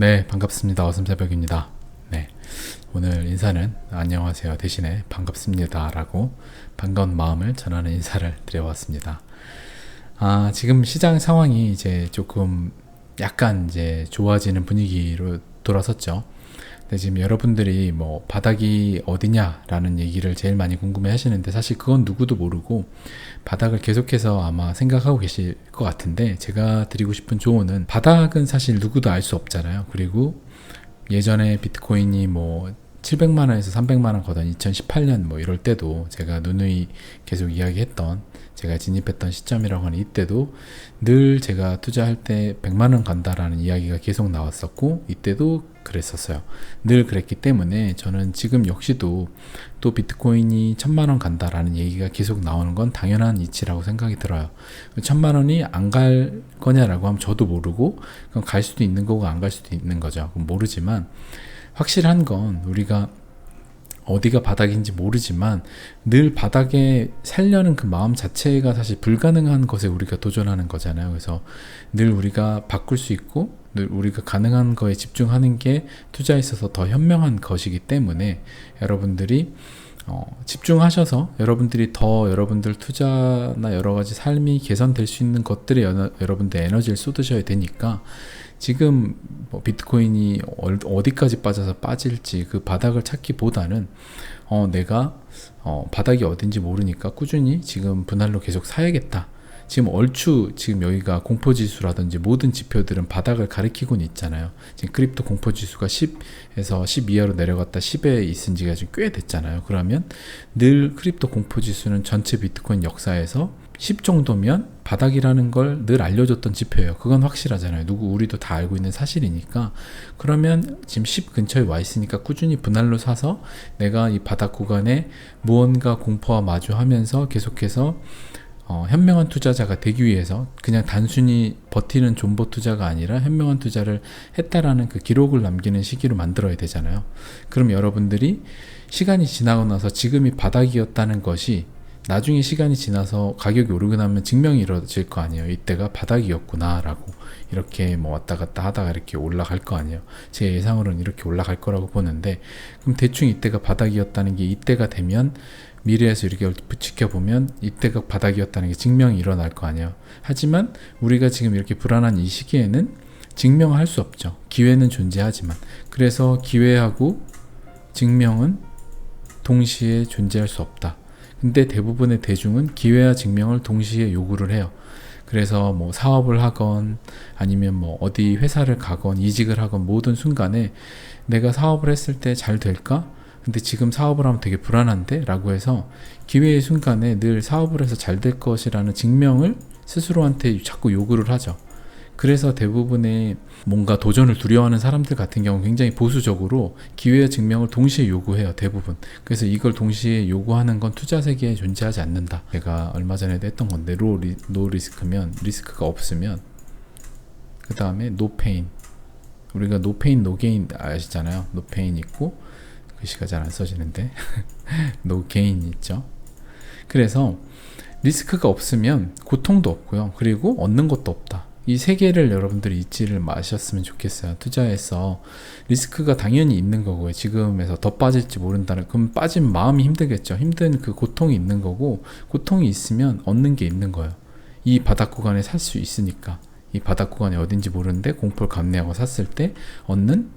네, 반갑습니다. 어슴새벽입니다. 네, 오늘 인사는 안녕하세요 대신에 반갑습니다라고 반가운 마음을 전하는 인사를 드려왔습니다. 아, 지금 시장 상황이 이제 조금 약간 이제 좋아지는 분위기로 돌아섰죠. 근데 지금 여러분들이 뭐 바닥이 어디냐라는 얘기를 제일 많이 궁금해 하시는데 사실 그건 누구도 모르고 바닥을 계속해서 아마 생각하고 계실 것 같은데 제가 드리고 싶은 조언은 바닥은 사실 누구도 알 수 없잖아요. 그리고 예전에 비트코인이 뭐 700만 원에서 300만 원 거던 2018년 뭐 이럴 때도 제가 누누이 계속 이야기했던 제가 진입했던 시점이라고 하는 이때도 늘 제가 투자할 때 100만 원 간다라는 이야기가 계속 나왔었고 이때도 그랬었어요. 늘 그랬기 때문에 저는 지금 역시도 또 비트코인이 천만 원 간다라는 얘기가 계속 나오는 건 당연한 이치라고 생각이 들어요. 천만 원이 안 갈 거냐라고 하면 저도 모르고 그럼 갈 수도 있는 거고 안 갈 수도 있는 거죠. 모르지만 확실한 건 우리가 어디가 바닥인지 모르지만 늘 바닥에 살려는 그 마음 자체가 사실 불가능한 것에 우리가 도전하는 거잖아요. 그래서 늘 우리가 바꿀 수 있고 늘 우리가 가능한 거에 집중하는 게 투자에 있어서 더 현명한 것이기 때문에 여러분들이 어, 집중하셔서 여러분들이 더 여러분들 투자나 여러 가지 삶이 개선될 수 있는 것들에 여, 여러분들 에너지를 쏟으셔야 되니까 지금 뭐 비트코인이 어디까지 빠져서 빠질지 그 바닥을 찾기보다는 어, 내가 어, 바닥이 어딘지 모르니까 꾸준히 지금 분할로 계속 사야겠다. 지금 얼추 지금 여기가 공포지수라든지 모든 지표들은 바닥을 가리키고는 있잖아요. 지금 크립토 공포지수가 10에서 10 이하로 내려갔다 10에 있은 지가 지금 꽤 됐잖아요. 그러면 늘 크립토 공포지수는 전체 비트코인 역사에서 10 정도면 바닥이라는 걸 늘 알려줬던 지표예요. 그건 확실하잖아요. 누구 우리도 다 알고 있는 사실이니까. 그러면 지금 10 근처에 와 있으니까 꾸준히 분할로 사서 내가 이 바닥 구간에 무언가 공포와 마주하면서 계속해서 어, 현명한 투자자가 되기 위해서 그냥 단순히 버티는 존버 투자가 아니라 현명한 투자를 했다라는 그 기록을 남기는 시기로 만들어야 되잖아요. 그럼 여러분들이 시간이 지나고 나서 지금이 바닥이었다는 것이 나중에 시간이 지나서 가격이 오르고 나면 증명이 이루어질 거 아니에요. 이때가 바닥이었구나라고 이렇게 뭐 왔다 갔다 하다가 이렇게 올라갈 거 아니에요. 제 예상으로는 이렇게 올라갈 거라고 보는데 그럼 대충 이때가 바닥이었다는 게 이때가 되면 미래에서 이렇게 지켜보면 이때가 바닥이었다는 게 증명이 일어날 거 아니에요. 하지만 우리가 지금 이렇게 불안한 이 시기에는 증명할 수 없죠. 기회는 존재하지만 그래서 기회하고 증명은 동시에 존재할 수 없다. 근데 대부분의 대중은 기회와 증명을 동시에 요구를 해요. 그래서 뭐 사업을 하건 아니면 뭐 어디 회사를 가건 이직을 하건 모든 순간에 내가 사업을 했을 때 잘 될까? 근데 지금 사업을 하면 되게 불안한데? 라고 해서 기회의 순간에 늘 사업을 해서 잘 될 것이라는 증명을 스스로한테 자꾸 요구를 하죠. 그래서 대부분의 뭔가 도전을 두려워하는 사람들 같은 경우 굉장히 보수적으로 기회의 증명을 동시에 요구해요. 대부분. 그래서 이걸 동시에 요구하는 건 투자 세계에 존재하지 않는다. 제가 얼마 전에도 했던 건데 로, 리, 노 리스크면 리스크가 없으면 그 다음에 노 페인. 우리가 노 페인 노 게인 아시잖아요. 노 페인 있고 글씨가 잘 안 써지는데 노 게인 있죠. 그래서 리스크가 없으면 고통도 없고요. 그리고 얻는 것도 없다. 이 세 개를 여러분들이 잊지를 마셨으면 좋겠어요. 투자에서 리스크가 당연히 있는 거고요. 지금에서 더 빠질지 모른다는 그럼 빠진 마음이 힘들겠죠. 힘든 그 고통이 있는 거고 고통이 있으면 얻는 게 있는 거예요. 이 바닥 구간에 살 수 있으니까 이 바닥 구간이 어딘지 모르는데 공포를 감내하고 샀을 때 얻는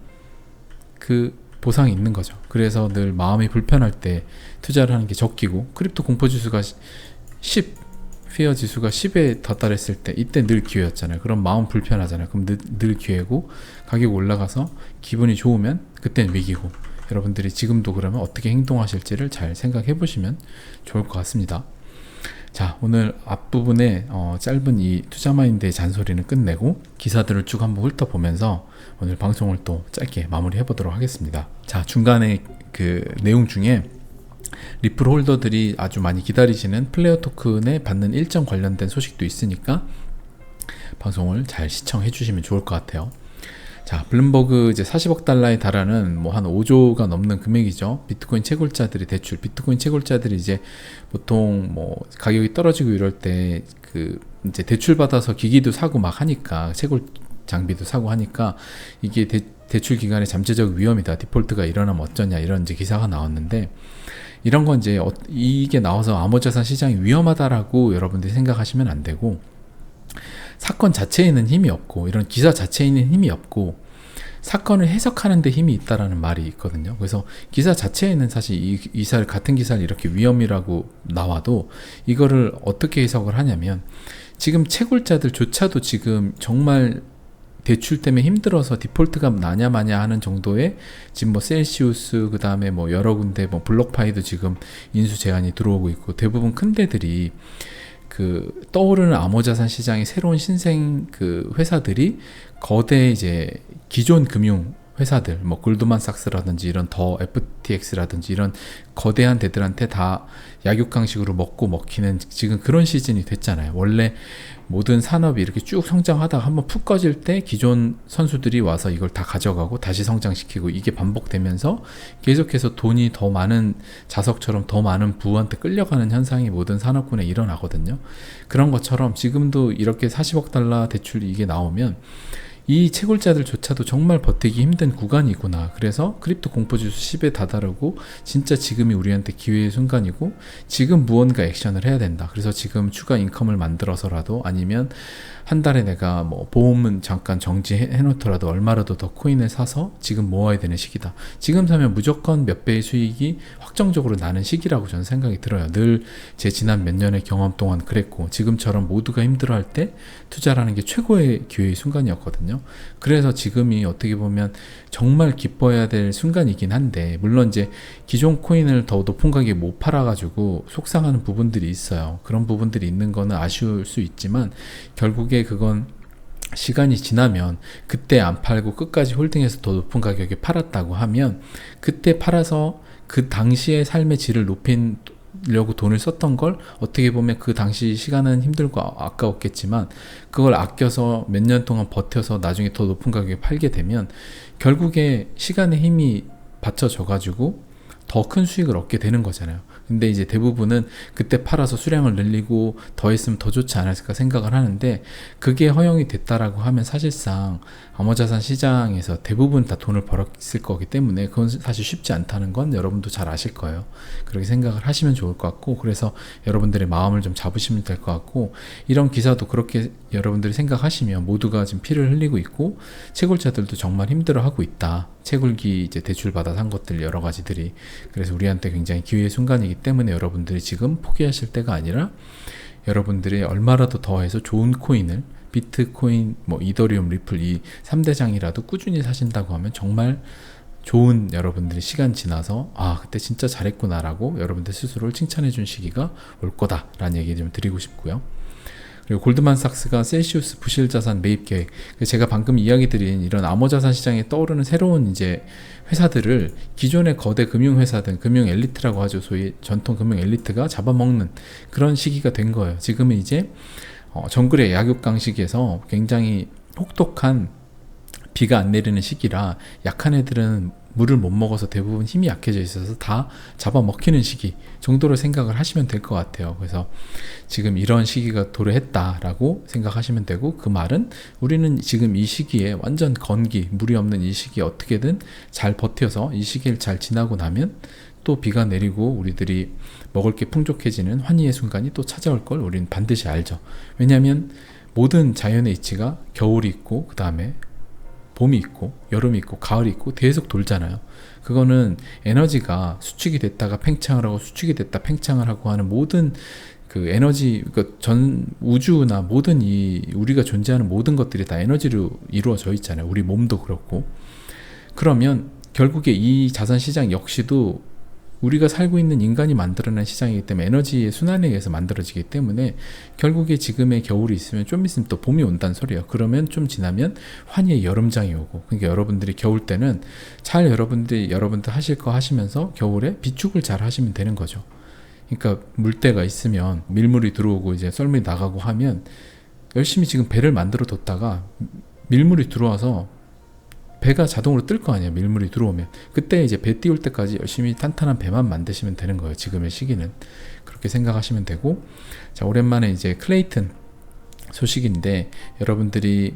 그 보상이 있는 거죠. 그래서 늘 마음이 불편할 때 투자를 하는 게 적기고 크립토 공포 지수가 10 피어 지수가 10에 덧달했을 때 이때 늘 기회였잖아요. 그럼 마음 불편하잖아요. 그럼 늘, 늘 기회고 가격 올라가서 기분이 좋으면 그때는 위기고 여러분들이 지금도 그러면 어떻게 행동하실지를 잘 생각해 보시면 좋을 것 같습니다. 자, 오늘 앞부분에 어, 짧은 이 투자 마인드의 잔소리는 끝내고 기사들을 쭉 한번 훑어보면서 오늘 방송을 또 짧게 마무리해 보도록 하겠습니다. 자, 중간에 그 내용 중에 리플 홀더들이 아주 많이 기다리시는 플레어 토큰에 받는 일정 관련된 소식도 있으니까 방송을 잘 시청해 주시면 좋을 것 같아요. 자, 블룸버그 이제 40억 달러에 달하는 뭐 한 5조가 넘는 금액이죠. 비트코인 채굴자들이 대출, 비트코인 채굴자들이 이제 보통 뭐 가격이 떨어지고 이럴 때 그 이제 대출 받아서 기기도 사고 막 하니까 채굴 장비도 사고 하니까 이게 대, 대출 기간의 잠재적 위험이다. 디폴트가 일어나면 어쩌냐 이런 이제 기사가 나왔는데 이런 건 이제 어, 이게 나와서 암호자산 시장이 위험하다라고 여러분들이 생각하시면 안 되고 사건 자체에는 힘이 없고 이런 기사 자체에는 힘이 없고 사건을 해석하는 데 힘이 있다라는 말이 있거든요. 그래서 기사 자체에는 사실 이 기사를 같은 기사를 이렇게 위험이라고 나와도 이거를 어떻게 해석을 하냐면 지금 채굴자들조차도 지금 정말 대출 때문에 힘들어서 디폴트가 나냐 마냐 하는 정도의 지금 뭐 셀시우스 그 다음에 뭐 여러 군데 뭐 블록파이도 지금 인수 제한이 들어오고 있고 대부분 큰 데들이 그 떠오르는 암호자산 시장의 새로운 신생 그 회사들이 거대 이제 기존 금융 회사들 뭐 골드만삭스라든지 이런 더 FTX라든지 이런 거대한 데들한테 다 약육강식으로 먹고 먹히는 지금 그런 시즌이 됐잖아요. 원래 모든 산업이 이렇게 쭉 성장하다가 한번 푹 꺼질 때 기존 선수들이 와서 이걸 다 가져가고 다시 성장시키고 이게 반복되면서 계속해서 돈이 더 많은 자석처럼 더 많은 부한테 끌려가는 현상이 모든 산업군에 일어나거든요. 그런 것처럼 지금도 이렇게 40억 달러 대출이 이게 나오면 이 채굴자들조차도 정말 버티기 힘든 구간이구나. 그래서 크립토 공포지수 10에 다다르고 진짜 지금이 우리한테 기회의 순간이고 지금 무언가 액션을 해야 된다. 그래서 지금 추가 인컴을 만들어서라도 아니면 한 달에 내가 뭐 보험은 잠깐 정지해 놓더라도 얼마라도 더 코인을 사서 지금 모아야 되는 시기다. 지금 사면 무조건 몇 배의 수익이 확정적으로 나는 시기라고 저는 생각이 들어요. 늘 제 지난 몇 년의 경험 동안 그랬고 지금처럼 모두가 힘들어할 때 투자라는 게 최고의 기회의 순간이었거든요. 그래서 지금이 어떻게 보면 정말 기뻐해야 될 순간이긴 한데 물론 이제 기존 코인을 더 높은 가격에 못 팔아가지고 속상하는 부분들이 있어요. 그런 부분들이 있는 거는 아쉬울 수 있지만 결국에 그건 시간이 지나면 그때 안 팔고 끝까지 홀딩해서 더 높은 가격에 팔았다고 하면 그때 팔아서 그 당시의 삶의 질을 높인 려고 돈을 썼던 걸 어떻게 보면 그 당시 시간은 힘들고 아, 아까웠겠지만 그걸 아껴서 몇 년 동안 버텨서 나중에 더 높은 가격에 팔게 되면 결국에 시간의 힘이 받쳐져 가지고 더 큰 수익을 얻게 되는 거잖아요. 근데 이제 대부분은 그때 팔아서 수량을 늘리고 더 했으면 더 좋지 않았을까 생각을 하는데 그게 허용이 됐다라고 하면 사실상 암호자산 시장에서 대부분 다 돈을 벌었을 거기 때문에 그건 사실 쉽지 않다는 건 여러분도 잘 아실 거예요. 그렇게 생각을 하시면 좋을 것 같고 그래서 여러분들의 마음을 좀 잡으시면 될 것 같고 이런 기사도 그렇게 여러분들이 생각하시면 모두가 지금 피를 흘리고 있고 채굴자들도 정말 힘들어하고 있다. 채굴기 이제 대출 받아 산 것들 여러 가지들이 그래서 우리한테 굉장히 기회의 순간이기 때문에 여러분들이 지금 포기하실 때가 아니라 여러분들이 얼마라도 더 해서 좋은 코인을 비트코인, 뭐 이더리움, 리플 이 3대장이라도 꾸준히 사신다고 하면 정말 좋은 여러분들이 시간 지나서 아 그때 진짜 잘했구나라고 여러분들 스스로를 칭찬해 준 시기가 올 거다라는 얘기 좀 드리고 싶고요. 그리고 골드만삭스가 셀시우스 부실자산 매입 계획. 제가 방금 이야기 드린 이런 암호자산 시장에 떠오르는 새로운 이제 회사들을 기존의 거대 금융 회사든 금융 엘리트라고 하죠. 소위 전통 금융 엘리트가 잡아먹는 그런 시기가 된 거예요. 지금은 이제 어, 정글의 약육강식에서 굉장히 혹독한 비가 안 내리는 시기라 약한 애들은 물을 못 먹어서 대부분 힘이 약해져 있어서 다 잡아먹히는 시기 정도로 생각을 하시면 될 것 같아요. 그래서 지금 이런 시기가 도래했다라고 생각하시면 되고 그 말은 우리는 지금 이 시기에 완전 건기, 물이 없는 이 시기에 어떻게든 잘 버텨서 이 시기를 잘 지나고 나면 또 비가 내리고 우리들이 먹을 게 풍족해지는 환희의 순간이 또 찾아올 걸 우리는 반드시 알죠. 왜냐하면 모든 자연의 이치가 겨울이 있고 그 다음에 봄이 있고 여름이 있고 가을이 있고 계속 돌잖아요. 그거는 에너지가 수축이 됐다가 팽창을 하고 수축이 됐다 팽창을 하고 하는 모든 그 에너지 그전 우주나 모든 이 우리가 존재하는 모든 것들이 다 에너지로 이루어져 있잖아요. 우리 몸도 그렇고 그러면 결국에 이 자산 시장 역시도 우리가 살고 있는 인간이 만들어낸 시장이기 때문에 에너지의 순환에 의해서 만들어지기 때문에 결국에 지금의 겨울이 있으면 좀 있으면 또 봄이 온다는 소리예요. 그러면 좀 지나면 환희의 여름장이 오고 그러니까 여러분들이 겨울 때는 잘 여러분들이 여러분들 하실 거 하시면서 겨울에 비축을 잘 하시면 되는 거죠. 그러니까 물때가 있으면 밀물이 들어오고 이제 썰물이 나가고 하면 열심히 지금 배를 만들어 뒀다가 밀물이 들어와서 배가 자동으로 뜰 거 아니에요. 밀물이 들어오면. 그때 이제 배 띄울 때까지 열심히 탄탄한 배만 만드시면 되는 거예요. 지금의 시기는. 그렇게 생각하시면 되고. 자, 오랜만에 이제 클레이튼 소식인데 여러분들이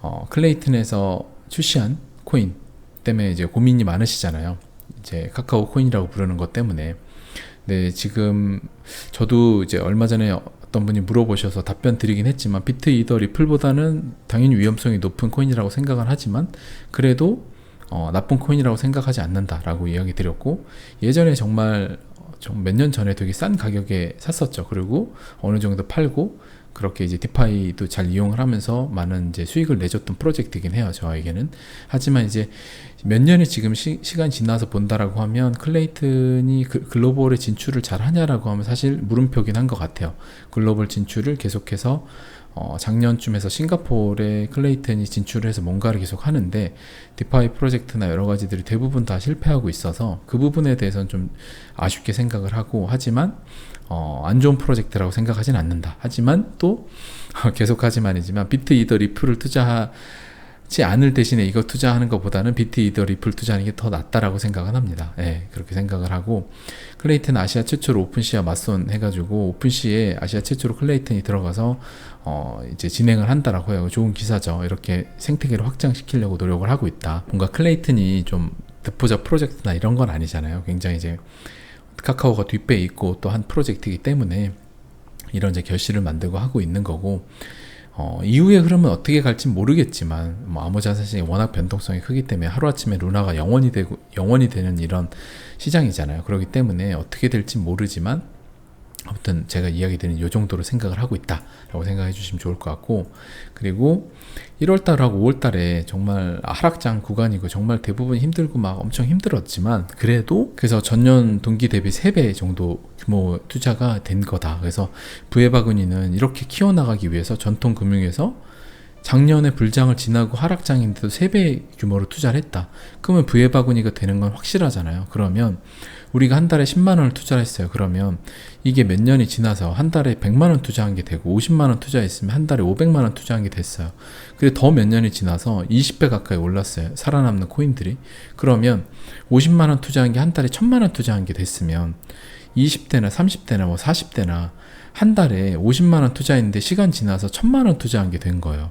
어, 클레이튼에서 출시한 코인 때문에 이제 고민이 많으시잖아요. 이제 카카오 코인이라고 부르는 것 때문에. 네, 지금 저도 이제 얼마 전에 어떤 분이 물어보셔서 답변 드리긴 했지만 비트 이더 리플보다는 당연히 위험성이 높은 코인이라고 생각은 하지만 그래도 어, 나쁜 코인이라고 생각하지 않는다라고 이야기 드렸고 예전에 정말 몇년 전에 되게 싼 가격에 샀었죠. 그리고 어느 정도 팔고 그렇게 이제 디파이도 잘 이용을 하면서 많은 이제 수익을 내줬던 프로젝트이긴 해요. 저에게는. 하지만 이제 몇 년이 지금 시, 간 지나서 본다라고 하면 클레이튼이 그, 글로벌에 진출을 잘 하냐라고 하면 사실 물음표긴 한 것 같아요. 글로벌 진출을 계속해서 어, 작년쯤에서 싱가포르에 클레이튼이 진출을 해서 뭔가를 계속 하는데 디파이 프로젝트나 여러 가지들이 대부분 다 실패하고 있어서 그 부분에 대해서는 좀 아쉽게 생각을 하고 하지만 어, 안 좋은 프로젝트라고 생각하진 않는다. 하지만 또 계속 하지만이지만 비트 이더 리플을 투자하지 않을 대신에 이거 투자하는 것보다는 비트 이더 리플 투자하는 게 더 낫다라고 생각은 합니다. 예, 그렇게 생각을 하고 클레이튼 아시아 최초로 오픈시와 맞선 해가지고 오픈시에 아시아 최초로 클레이튼이 들어가서 어, 이제 진행을 한다라고 해요. 좋은 기사죠. 이렇게 생태계를 확장시키려고 노력을 하고 있다. 뭔가 클레이튼이 좀 대포자 프로젝트나 이런 건 아니잖아요. 굉장히 이제 카카오가 뒷배에 있고 또 한 프로젝트이기 때문에 이런 이제 결실을 만들고 하고 있는 거고 어, 이후의 흐름은 어떻게 갈지 모르겠지만 뭐 암호자산시장이 워낙 변동성이 크기 때문에 하루아침에 루나가 영원이 되고 영원이 되는 이런 시장이잖아요. 그렇기 때문에 어떻게 될지 모르지만 아무튼 제가 이야기 드린 이 정도로 생각을 하고 있다라고 생각해 주시면 좋을 것 같고 그리고 1월달하고 5월달에 정말 하락장 구간이고 정말 대부분 힘들고 막 엄청 힘들었지만 그래도 그래서 전년 동기 대비 3배 정도 규모 투자가 된 거다 그래서 부해바구니는 이렇게 키워나가기 위해서 전통 금융에서 작년에 불장을 지나고 하락장인데도 3배 규모로 투자를 했다. 그러면 부해바구니가 되는 건 확실하잖아요. 그러면 우리가 한 달에 10만 원을 투자를 했어요. 그러면 이게 몇 년이 지나서 한 달에 100만 원 투자한 게 되고 50만 원 투자했으면 한 달에 500만 원 투자한 게 됐어요. 그리고 더몇 년이 지나서 20배 가까이 올랐어요. 살아남는 코인들이. 그러면 50만 원 투자한 게 한 달에 1000만 원 투자한 게 됐으면 20대나 30대나 뭐 40대나 한 달에 50만 원 투자했는데 시간 지나서 1000만 원 투자한 게 된 거예요.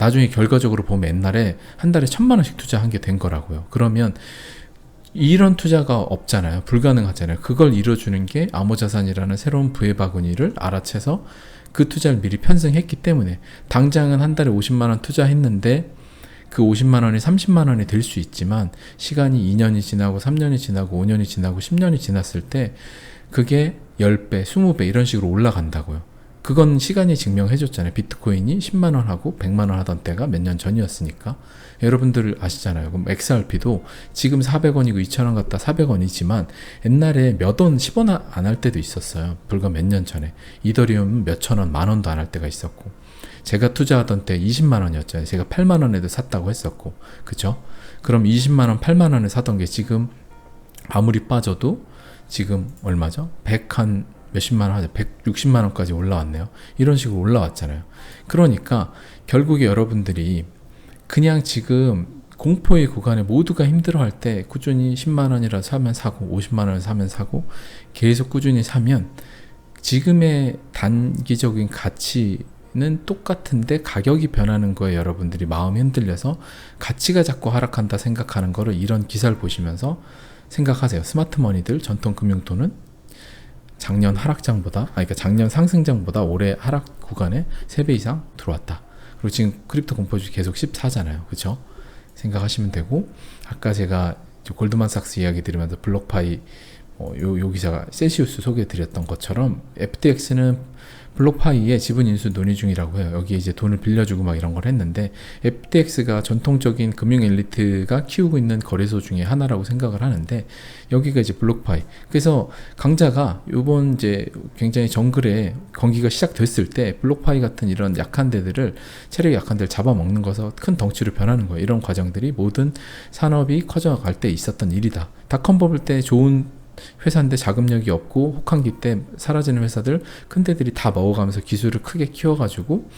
나중에 결과적으로 보면 옛날에 한 달에 천만 원씩 투자한 게 된 거라고요. 그러면 이런 투자가 없잖아요. 불가능하잖아요. 그걸 이뤄주는 게 암호자산이라는 새로운 부의 바구니를 알아채서 그 투자를 미리 편성했기 때문에 당장은 한 달에 50만 원 투자했는데 그 50만 원이 30만 원이 될 수 있지만 시간이 2년이 지나고 3년이 지나고 5년이 지나고 10년이 지났을 때 그게 10배, 20배 이런 식으로 올라간다고요. 그건 시간이 증명해 줬잖아요. 비트코인이 10만 원 하고 100만 원 하던 때가 몇 년 전이었으니까. 여러분들 아시잖아요. 그럼 XRP도 지금 400원이고 2,000원 같다 400원이지만 옛날에 몇 원, 10원 안 할 때도 있었어요. 불과 몇 년 전에. 이더리움 몇천 원, 만 원도 안 할 때가 있었고. 제가 투자하던 때 20만 원이었잖아요. 제가 8만 원에도 샀다고 했었고. 그죠? 그럼 20만 원, 8만 원에 사던 게 지금 아무리 빠져도 지금 얼마죠? 100 한 몇십만 원 하죠. 160만 원까지 올라왔네요. 이런 식으로 올라왔잖아요. 그러니까 결국에 여러분들이 그냥 지금 공포의 구간에 모두가 힘들어할 때 꾸준히 10만 원이라 사면 사고 50만 원을 사면 사고 계속 꾸준히 사면 지금의 단기적인 가치는 똑같은데 가격이 변하는 거에 여러분들이 마음이 흔들려서 가치가 자꾸 하락한다 생각하는 거를 이런 기사를 보시면서 생각하세요. 스마트머니들 전통 금융돈은 작년 하락장보다, 아, 그러니까 작년 상승장보다 올해 하락 구간에 3배 이상 들어왔다. 그리고 지금 크립토 공포주의 계속 14잖아요. 그쵸? 생각하시면 되고, 아까 제가 골드만삭스 이야기 드리면서 블록파이, 어, 요, 요 기자가 셀시우스 소개해 드렸던 것처럼 FTX는 블록파이의 지분 인수 논의 중이라고 해요. 여기에 이제 돈을 빌려주고 막 이런 걸 했는데 FTX가 전통적인 금융 엘리트가 키우고 있는 거래소 중에 하나라고 생각을 하는데 여기가 이제 블록파이. 그래서 강자가 요번 이제 굉장히 정글에 경기가 시작됐을 때 블록파이 같은 이런 약한 데들을 체력이 약한 데를 잡아먹는 것서 큰 덩치로 변하는 거예요. 이런 과정들이 모든 산업이 커져갈 때 있었던 일이다. 닷컴 버블 때 좋은 회사인데 자금력이 없고 혹한기 때 사라지는 회사들 큰 데들이 다 먹어가면서 기술을 크게 키워가지고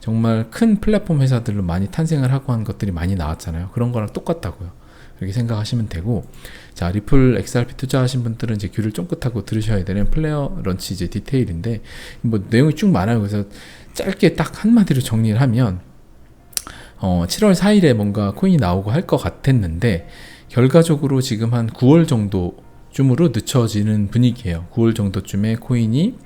정말 큰 플랫폼 회사들로 많이 탄생을 하고 한 것들이 많이 나왔잖아요. 그런 거랑 똑같다고요. 이렇게 생각하시면 되고 자 리플 XRP 투자하신 분들은 이제 귀를 쫑긋하고 들으셔야 되는 플레어 런치 이제 디테일인데 뭐 내용이 쭉 많아요. 그래서 짧게 딱 한마디로 정리를 하면 어, 7월 4일에 뭔가 코인이 나오고 할 것 같았는데 결과적으로 지금 한 9월 정도 쯤으로 늦춰지는 분위기예요. 9월 정도쯤에 코인이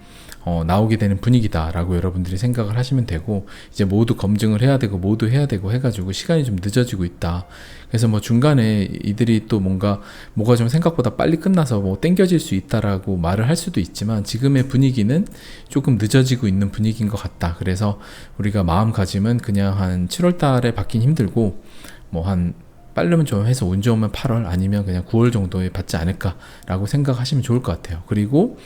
어, 나오게 되는 분위기다라고 여러분들이 생각을 하시면 되고 이제 모두 검증을 해야 되고 모두 해야 되고 해가지고 시간이 좀 늦어지고 있다. 그래서 뭐 중간에 이들이 또 뭔가 뭐가 좀 생각보다 빨리 끝나서 뭐 땡겨질 수 있다라고 말을 할 수도 있지만 지금의 분위기는 조금 늦어지고 있는 분위기인 것 같다. 그래서 우리가 마음가짐은 그냥 한 7월달에 받긴 힘들고 뭐한 빠르면 좀 해서 운 좋으면 8월 아니면 그냥 9월 정도에 받지 않을까라고 생각하시면 좋을 것 같아요. 그리고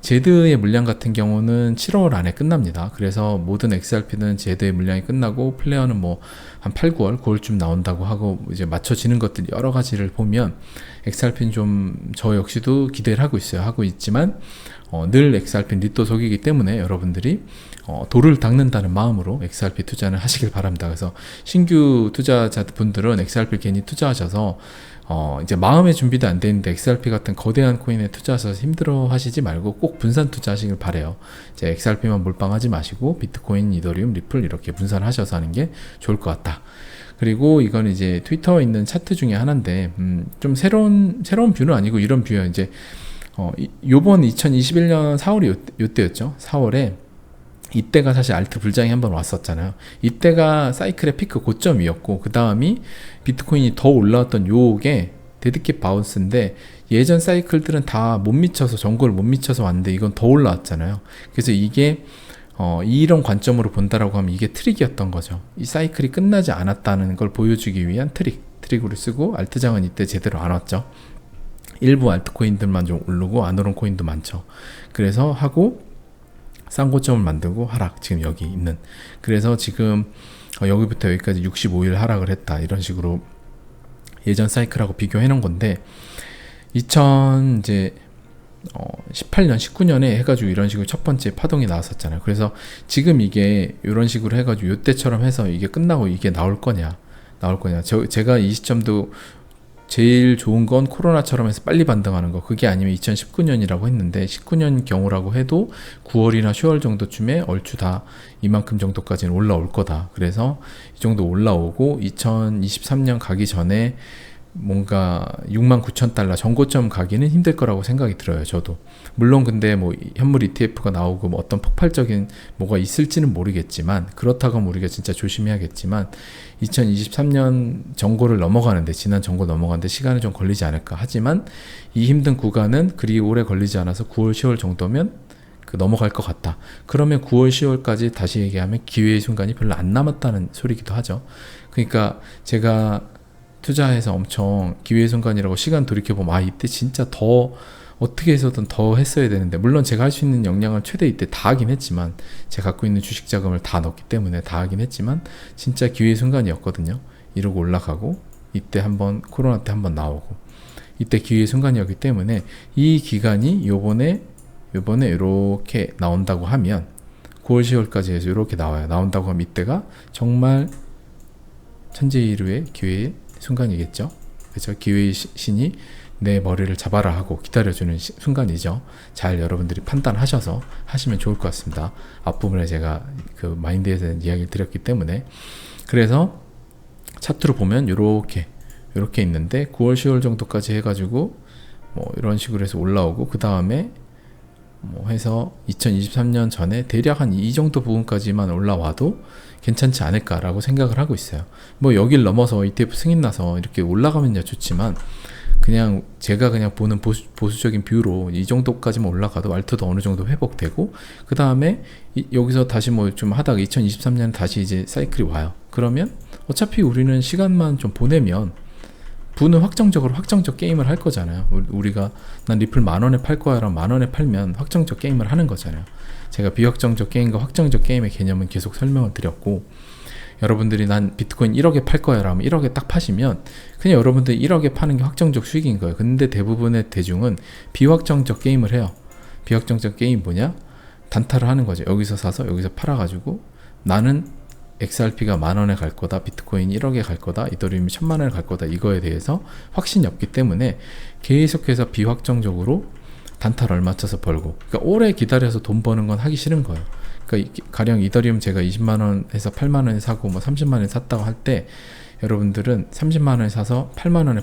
제드의 물량 같은 경우는 7월 안에 끝납니다. 그래서 모든 XRP는 제드의 물량이 끝나고 플레어는 뭐 한 8, 9월, 9월쯤 나온다고 하고 이제 맞춰지는 것들 여러 가지를 보면 XRP는 좀저 역시도 기대를 하고 있어요. 하고 있지만 어, 늘 XRP 리또 속이기 때문에 여러분들이 어, 돌을 닦는다는 마음으로 XRP 투자를 하시길 바랍니다. 그래서 신규 투자자분들은 XRP 괜히 투자하셔서 어, 이제 마음의 준비도 안 되는데 XRP 같은 거대한 코인에 투자하셔서 힘들어 하시지 말고 꼭 분산 투자하시길 바래요. 이제 XRP만 몰빵하지 마시고 비트코인, 이더리움, 리플 이렇게 분산하셔서 하는 게 좋을 것 같다. 그리고 이건 이제 트위터에 있는 차트 중에 하나인데 음, 좀 새로운 새로운 뷰는 아니고 이런 뷰예요. 이제 어, 이, 요번 2021년 4월이 요, 요때였죠. 4월에 이때가 사실 알트 불장이 한번 왔었잖아요. 이때가 사이클의 피크 고점이었고 그 다음이 비트코인이 더 올라왔던 요게 데드캣 바운스인데 예전 사이클들은 다 못 미쳐서 정고를 못 미쳐서 왔는데 이건 더 올라왔잖아요. 그래서 이게 어, 이런 관점으로 본다라고 하면 이게 트릭이었던 거죠. 이 사이클이 끝나지 않았다는 걸 보여주기 위한 트릭, 트릭으로 쓰고 알트장은 이때 제대로 안 왔죠. 일부 알트코인들만 좀 오르고 안 오른 코인도 많죠. 그래서 하고 싼 고점을 만들고 하락 지금 여기 있는. 그래서 지금 어, 여기부터 여기까지 65일 하락을 했다 이런 식으로 예전 사이클하고 비교해 놓은 건데 2000 이제 어 18년 19년에 해가지고 이런 식으로 첫 번째 파동이 나왔었잖아요. 그래서 지금 이게 이런 식으로 해가지고 이때처럼 해서 이게 끝나고 이게 나올 거냐 나올 거냐. 저, 제가 이 시점도 제일 좋은 건 코로나처럼 해서 빨리 반등하는 거. 그게 아니면 2019년이라고 했는데 19년 경우라고 해도 9월이나 10월 정도쯤에 얼추 다 이만큼 정도까지는 올라올 거다. 그래서 이 정도 올라오고 2023년 가기 전에 뭔가 6만 9천 달러 전고점 가기는 힘들 거라고 생각이 들어요. 저도 물론 근데 뭐 현물 ETF가 나오고 뭐 어떤 폭발적인 뭐가 있을지는 모르겠지만 그렇다고 우리가 진짜 조심해야겠지만 2023년 정고를 넘어가는데 지난 정고 넘어가는데 시간이 좀 걸리지 않을까 하지만 이 힘든 구간은 그리 오래 걸리지 않아서 9월 10월 정도면 그 넘어갈 것 같다. 그러면 9월 10월까지 다시 얘기하면 기회의 순간이 별로 안 남았다는 소리기도 하죠. 그러니까 제가 투자해서 엄청 기회의 순간이라고 시간 돌이켜보면 아 이때 진짜 더 어떻게 해서든 더 했어야 되는데. 물론 제가 할 수 있는 역량을 최대 이때 다 하긴 했지만 제가 갖고 있는 주식 자금을 다 넣기 때문에 다 하긴 했지만 진짜 기회의 순간이었거든요. 이러고 올라가고 이때 한번 코로나 때 한번 나오고. 이때 기회의 순간이었기 때문에 이 기간이 요번에 요번에 이렇게 나온다고 하면 9월 10월까지 해서 이렇게 나와요. 나온다고 하면 이때가 정말 천재일우의 기회의 순간이겠죠. 그렇죠. 기회의 신이 내 머리를 잡아라 하고 기다려주는 시, 순간이죠. 잘 여러분들이 판단하셔서 하시면 좋을 것 같습니다. 앞부분에 제가 그 마인드에 대한 이야기를 드렸기 때문에 그래서 차트로 보면 이렇게 이렇게 있는데 9월 10월 정도까지 해가지고 뭐 이런 식으로 해서 올라오고 그 다음에 뭐 해서 2023년 전에 대략 한 이 정도 부분까지만 올라와도 괜찮지 않을까라고 생각을 하고 있어요. 뭐 여길 넘어서 ETF 승인 나서 이렇게 올라가면야 좋지만 그냥 제가 그냥 보는 보수, 보수적인 뷰로 이 정도까지만 올라가도 말트도 어느 정도 회복되고 그 다음에 여기서 다시 뭐 좀 하다가 2023년 다시 이제 사이클이 와요. 그러면 어차피 우리는 시간만 좀 보내면 부는 확정적으로 확정적 게임을 할 거잖아요. 우리가 난 리플 만 원에 팔 거야랑 만 원에 팔면 확정적 게임을 하는 거잖아요. 제가 비확정적 게임과 확정적 게임의 개념은 계속 설명을 드렸고 여러분들이 난 비트코인 1억에 팔 거야 라면 1억에 딱 파시면 그냥 여러분들이 1억에 파는 게 확정적 수익인 거예요. 근데 대부분의 대중은 비확정적 게임을 해요. 비확정적 게임 뭐냐? 단타를 하는 거죠. 여기서 사서 여기서 팔아가지고 나는 XRP가 만 원에 갈 거다, 비트코인 1억에 갈 거다, 이더리움이 천만 원에 갈 거다 이거에 대해서 확신이 없기 때문에 계속해서 비확정적으로 단타를 맞춰서 벌고 그러니까 오래 기다려서 돈 버는 건 하기 싫은 거예요. 그러니까 이- 가령 이더리움 제가 20만 원에서 8만 원에 사고 뭐 30만 원에 샀다고 할 때 여러분들은 30만 원에 사서 8만 원에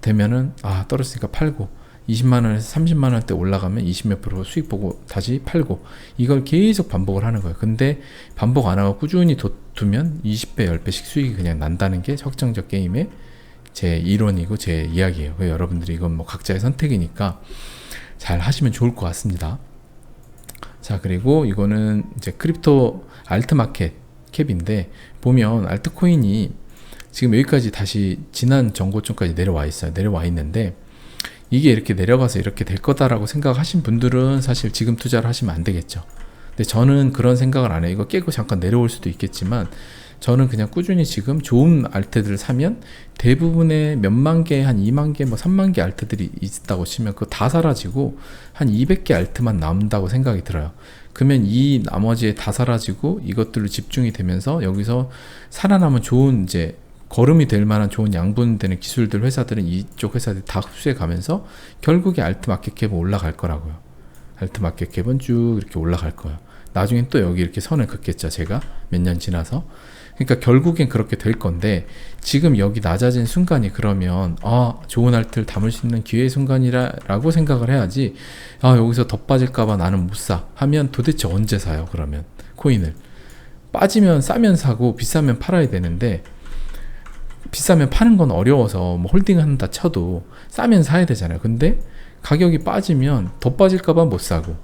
되면은 아 떨어지니까 팔고 20만 원에서 30만 원대 올라가면 20몇 프로 수익 보고 다시 팔고 이걸 계속 반복을 하는 거예요. 근데 반복 안 하고 꾸준히 둬- 두면 20배, 10배씩 수익이 그냥 난다는 게 확정적 게임의 제 이론이고 제 이야기예요. 여러분들이 이건 뭐 각자의 선택이니까 잘 하시면 좋을 것 같습니다. 자, 그리고 이거는 이제 크립토 알트 마켓 캡인데 보면 알트코인이 지금 여기까지 다시 지난 정고점까지 내려와 있어요. 내려와 있는데 이게 이렇게 내려가서 이렇게 될 거다라고 생각하신 분들은 사실 지금 투자를 하시면 안 되겠죠. 근데 저는 그런 생각을 안 해요. 이거 깨고 잠깐 내려올 수도 있겠지만 저는 그냥 꾸준히 지금 좋은 알트들을 사면 대부분의 몇만 개, 한 2만 개, 뭐 3만 개 알트들이 있다고 치면 그거 다 사라지고 한 200개 알트만 남는다고 생각이 들어요. 그러면 이 나머지에 다 사라지고 이것들로 집중이 되면서 여기서 살아남은 좋은 이제 걸음이 될 만한 좋은 양분되는 기술들 회사들은 이쪽 회사들이 다 흡수해 가면서 결국에 알트 마켓캡은 올라갈 거라고요. 알트 마켓캡은 쭉 이렇게 올라갈 거예요. 나중엔 또 여기 이렇게 선을 긋겠죠. 제가 몇 년 지나서. 그러니까 결국엔 그렇게 될 건데 지금 여기 낮아진 순간이 그러면 아 좋은 알트를 담을 수 있는 기회의 순간이라고 생각을 해야지 아 여기서 더 빠질까봐 나는 못 사 하면 도대체 언제 사요 그러면 코인을 빠지면 싸면 사고 비싸면 팔아야 되는데 비싸면 파는 건 어려워서 뭐 홀딩 한다 쳐도 싸면 사야 되잖아요. 근데 가격이 빠지면 더 빠질까봐 못 사고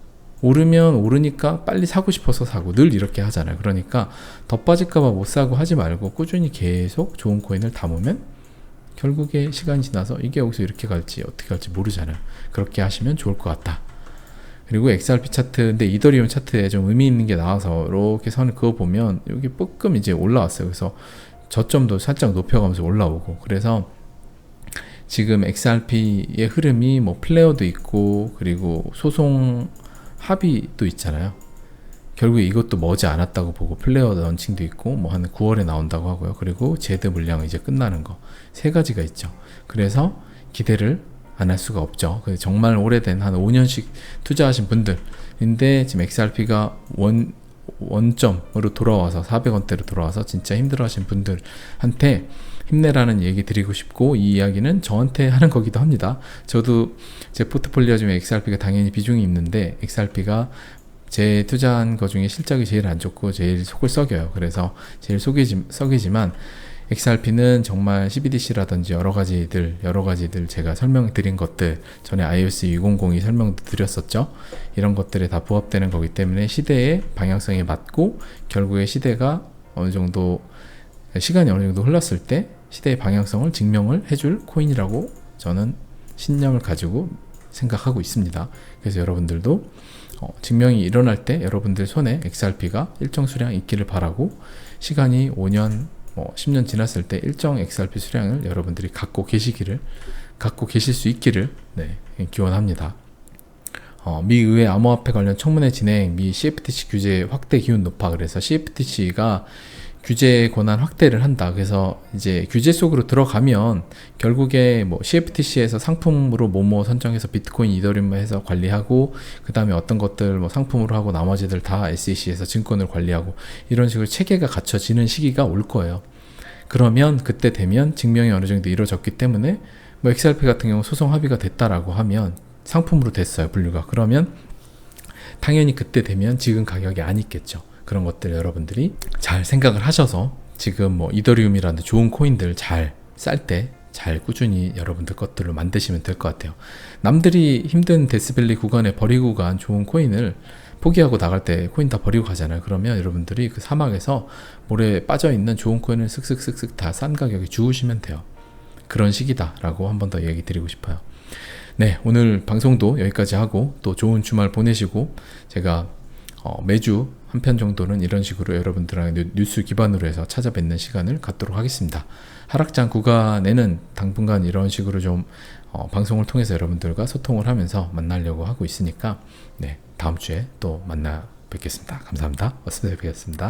오르면 오르니까 빨리 사고 싶어서 사고 늘 이렇게 하잖아요. 그러니까 더 빠질까봐 못 사고 하지 말고 꾸준히 계속 좋은 코인을 담으면 결국에 시간이 지나서 이게 여기서 이렇게 갈지 어떻게 갈지 모르잖아요. 그렇게 하시면 좋을 것 같다. 그리고 XRP 차트인데 이더리움 차트에 좀 의미 있는 게 나와서 이렇게 선을 그어 보면 여기 뽀끔 이제 올라왔어요. 그래서 저점도 살짝 높여가면서 올라오고 그래서 지금 XRP의 흐름이 뭐 플레어도 있고 그리고 소송 합의도 있잖아요. 결국에 이것도 머지 않았다고 보고 플레어 런칭도 있고 뭐 한 9월에 나온다고 하고요. 그리고 제드 물량 이제 끝나는 거 세 가지가 있죠. 그래서 기대를 안 할 수가 없죠. 정말 오래된 한 5년씩 투자하신 분들인데 지금 XRP가 원 원점으로 돌아와서 400원대로 돌아와서 진짜 힘들어하신 분들한테 힘내라는 얘기 드리고 싶고 이 이야기는 저한테 하는 거기도 합니다. 저도 제 포트폴리오 중에 XRP가 당연히 비중이 있는데 XRP가 제 투자한 거 중에 실적이 제일 안 좋고 제일 속을 썩여요. 그래서 제일 속이지, 썩이지만 XRP는 정말 CBDC라든지 여러 가지들 여러 가지들 제가 설명드린 것들 전에 iOS 2002 설명도 드렸었죠. 이런 것들에 다 부합되는 거기 때문에 시대의 방향성에 맞고 결국에 시대가 어느 정도 시간이 어느 정도 흘렀을 때 시대의 방향성을 증명을 해줄 코인이라고 저는 신념을 가지고 생각하고 있습니다. 그래서 여러분들도 어, 증명이 일어날 때 여러분들 손에 XRP가 일정 수량 있기를 바라고 시간이 5년, 뭐 10년 지났을 때 일정 XRP 수량을 여러분들이 갖고 계시기를 갖고 계실 수 있기를 네, 기원합니다. 어, 미 의회 암호화폐 관련 청문회 진행, 미 CFTC 규제 확대 기운 높아 그래서 CFTC가 규제 권한 확대를 한다. 그래서 이제 규제 속으로 들어가면 결국에 뭐 CFTC에서 상품으로 뭐뭐 선정해서 비트코인, 이더리움 해서 관리하고 그 다음에 어떤 것들 뭐 상품으로 하고 나머지들 다 SEC에서 증권을 관리하고 이런 식으로 체계가 갖춰지는 시기가 올 거예요. 그러면 그때 되면 증명이 어느 정도 이루어졌기 때문에 뭐 XRP 같은 경우 소송 합의가 됐다라고 하면 상품으로 됐어요 분류가 그러면 당연히 그때 되면 지금 가격이 안 있겠죠 그런 것들 여러분들이 잘 생각을 하셔서 지금 뭐 이더리움이라는 좋은 코인들 잘 쌀 때 잘 꾸준히 여러분들 것들로 만드시면 될 것 같아요. 남들이 힘든 데스밸리 구간에 버리고 간 좋은 코인을 포기하고 나갈 때 코인 다 버리고 가잖아요. 그러면 여러분들이 그 사막에서 모래 빠져 있는 좋은 코인을 쓱쓱쓱쓱 다 싼 가격에 주우시면 돼요. 그런 시기다라고 한 번 더 얘기 드리고 싶어요. 네, 오늘 방송도 여기까지 하고 또 좋은 주말 보내시고 제가 어, 매주 한 편 정도는 이런 식으로 여러분들랑 뉴- 뉴스 기반으로 해서 찾아뵙는 시간을 갖도록 하겠습니다. 하락장 구간에는 당분간 이런 식으로 좀 어, 방송을 통해서 여러분들과 소통을 하면서 만나려고 하고 있으니까 네, 다음 주에 또 만나 뵙겠습니다. 감사합니다. 어서 뵙겠습니다.